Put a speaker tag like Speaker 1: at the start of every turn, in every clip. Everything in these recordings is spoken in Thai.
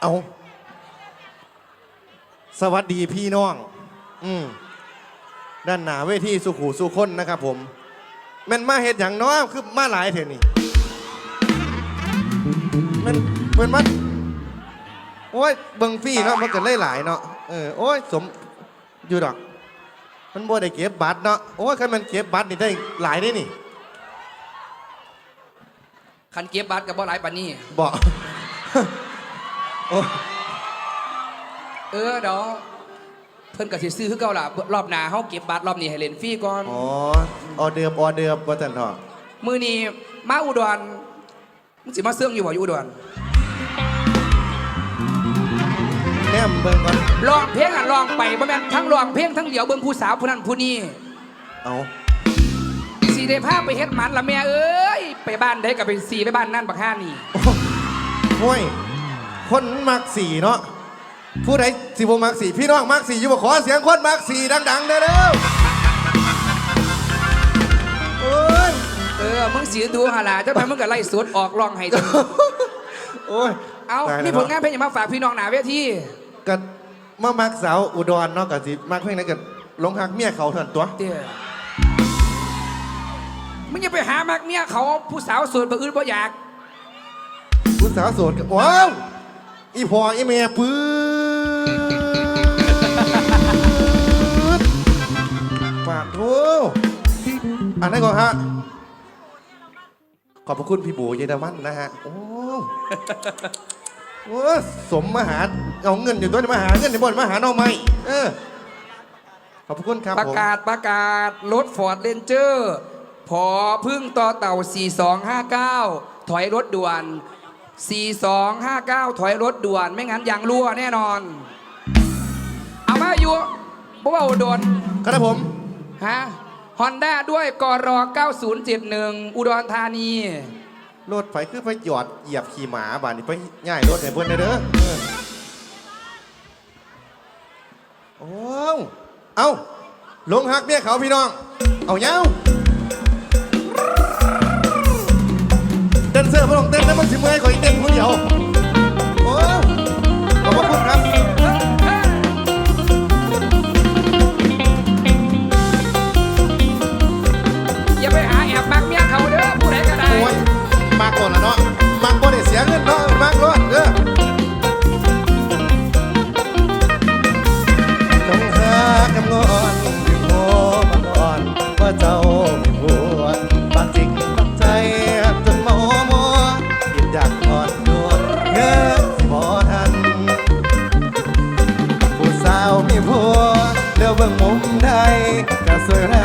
Speaker 1: เอาสวัสดีพี่น้อง อืมด้านหน้าเวทีสุขูสุคนนะครับผม แมันมาเห็ดอย่างน้อยคือมาหลายเถอะนี่แมันเหมือนมันโอ้ยเบิงฟี่เนาะมันเกิดหลายๆเนาะเออโอ้ยสมอยู่ดอก มันบ่ได้เก็บบัตรเนาะโอ้ยคันมันเก็บบัตรนี่ได้หลายได้นี่
Speaker 2: คันเก็บบัตรกับบ่หลายปานนี้
Speaker 1: บอกโอ้
Speaker 2: เออเดี๋ยวเพิ่นก็สิซื้อคือเก่าล่ะรอบหน้าเฮาเก็บบัตรรอบนี้ให้เล่นฟรีก่อน
Speaker 1: อ๋อออเดือบออเดือบว่าจันทอะ
Speaker 2: มื้อนี้มาอุดรมึงสิมาเสื่องอยู่บ่อยู่อุดร
Speaker 1: แนมเบิ่งก่อน
Speaker 2: ร้องเพลงอะร้องไปบ่แม่นทั้งร้องเพลงทั้งเหลียวเบิ่งผู้สาวผู้นั้นผู้นี้
Speaker 1: เอา
Speaker 2: สิได้พาไปเฮ็ดหมันละแม่เอ้ยไปบ้านใดก็ไปสีไปบ้านนั่นบักห้านี่
Speaker 1: ห้วย คนมักสีเนาะผู้ใดสิบ่มักสีพี่น้องมักสีอยู่บ่ขอเสียงคนมักสีดังๆเด้อเร็วโอ้ย
Speaker 2: เออ มึงสิดูหาล่ะจังไดมึงก็ไล่สดออกร้องให้จัง
Speaker 1: โอ้ย
Speaker 2: เอ้า
Speaker 1: ตยแว
Speaker 2: มีผลงานเพลงหยังมาฝากพี่น้องหน้าเวที
Speaker 1: ก็มามักสาวอุดรเนาะก็สิมักเพลงนั้นก็หลงหักเมียเขาเท่านั้นตัว
Speaker 2: เตี้ยมึงอย่าไปหามักเมียเขาผู้สาวโสดบ่อื่นบ่อยาก
Speaker 1: ผู้สาวโสดก็ว้าว อีพ่ออีแม่ปื๊ดฝากโทอันนั้นก่อนฮะ ขอบพระคุณพี่บูเยดามันนะฮะ โอ้โอ้สมมหาเอาเงินอยู่ตัวนี้มหาเงินในบ่อนมหาน้องใหม่เออ ขอบพระคุณครับ
Speaker 2: ประกาศประกาศรถฟอร์ดเรนเจอร์พอพึ่งต่อเต่า 4259 ถอยรถด่วน 4259 ถอยรถด่วนไม่งั้นยางรั่วแน่นอน เอามาอยู่บ่ว่าอุดร
Speaker 1: ครับผม
Speaker 2: ฮะฮอนด้าด้วยกร9071 อุดรธานี
Speaker 1: รถไฟคือไปหยอดเหยียบขี่หมาบานนี้ไปง่ายรถให้เพื่อนได้เด้อเออโอ้วเอาลงหักเมียเขาพี่น้อง เอาเย้าเต้นเสื้อพระองค์เต้นแล้วมันสิเมื่อยขออีกเต้นคนเดีย
Speaker 2: ก็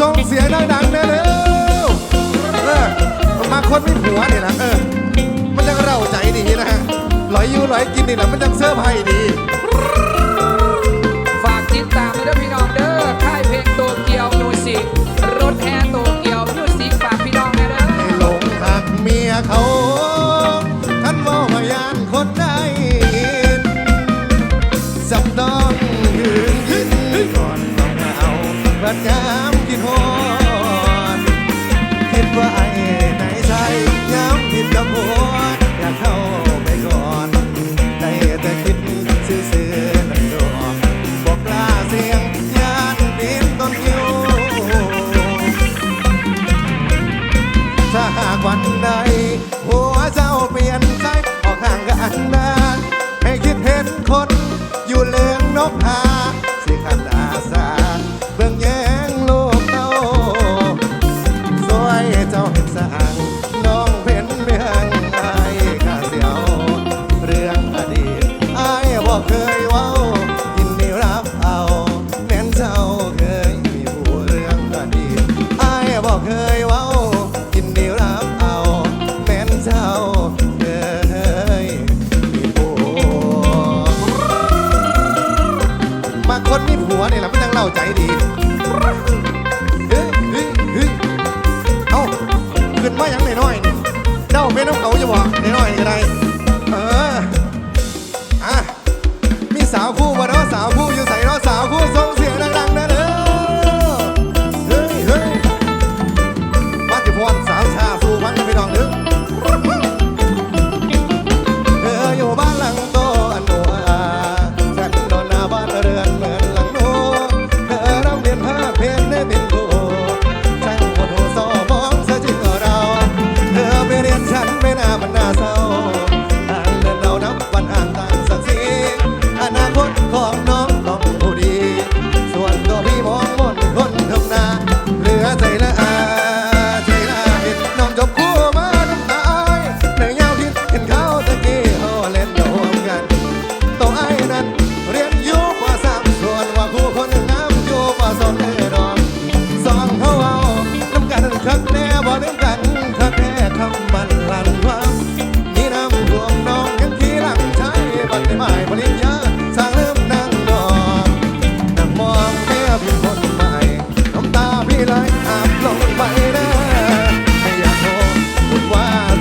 Speaker 2: ส่งเสียงดังๆนะเด้
Speaker 1: อเออมาคนไม่ผัวเนี่ยนะเออ มันยังเร่าใจดีนะฮะลอยอยู่ลอยกินนี่แหะ
Speaker 2: มั
Speaker 1: นยังเสื้อผ้าดี ฝากติดตามด้วพี่น้องเด้อค่ายเพลงโตเกียวมิวสิกรถแห่โตเกียวมิวสิกฝากพี่น้องเด้
Speaker 2: อ ให้หลง
Speaker 1: หักเมียเขา if I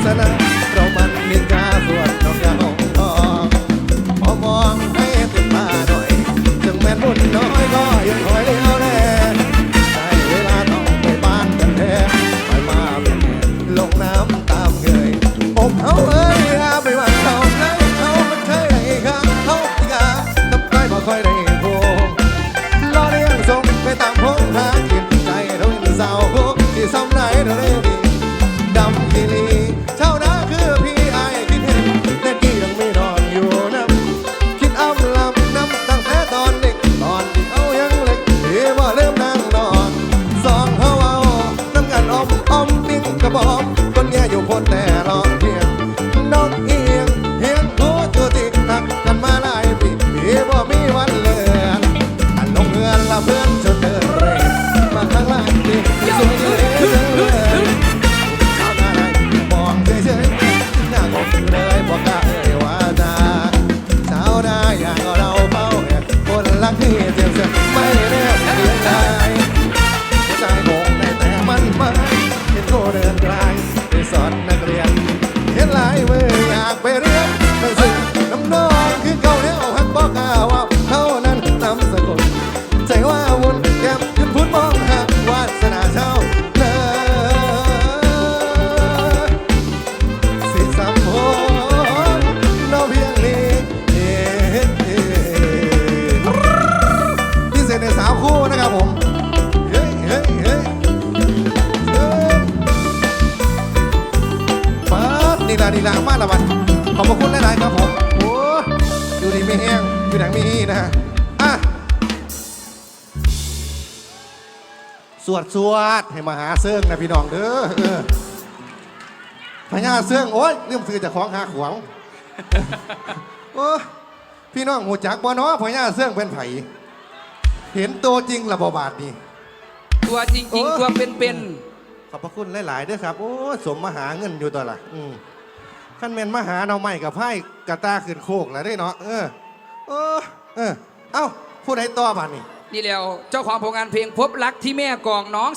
Speaker 1: สนา เรามันเมือนกัน จนเดินเร็วมาข้างล่างดี
Speaker 2: สวยดี ส
Speaker 1: วดสวดให้มาหาเสื่องนะพี่น้องเด้อเออพญาเสื่องโอ๊ยเรื่องซื้อจากของหาขวางโอ้พี่น้องหูจักบ่เนาะพญาเสื่องเป็นไผเห็นตัวจริงละบ่บาทนี่
Speaker 2: ตัวจริง
Speaker 1: จริ
Speaker 2: งตัวเป็นเป็น
Speaker 1: ขอบพระคุณหลายๆด้วยครับ โอ้สมมหาเงินอยู่ตัวละอืขั้นเมนมหาเนาไม่กับไพ่กระตาขึ้นโคกแล้วได้เนาะเออโอ้ เออ เอ้าพูดให้ต่อบ้านี่
Speaker 2: นี่แล้วเจ้าของผลงานเพลงพบรักที่แม่กองน้อง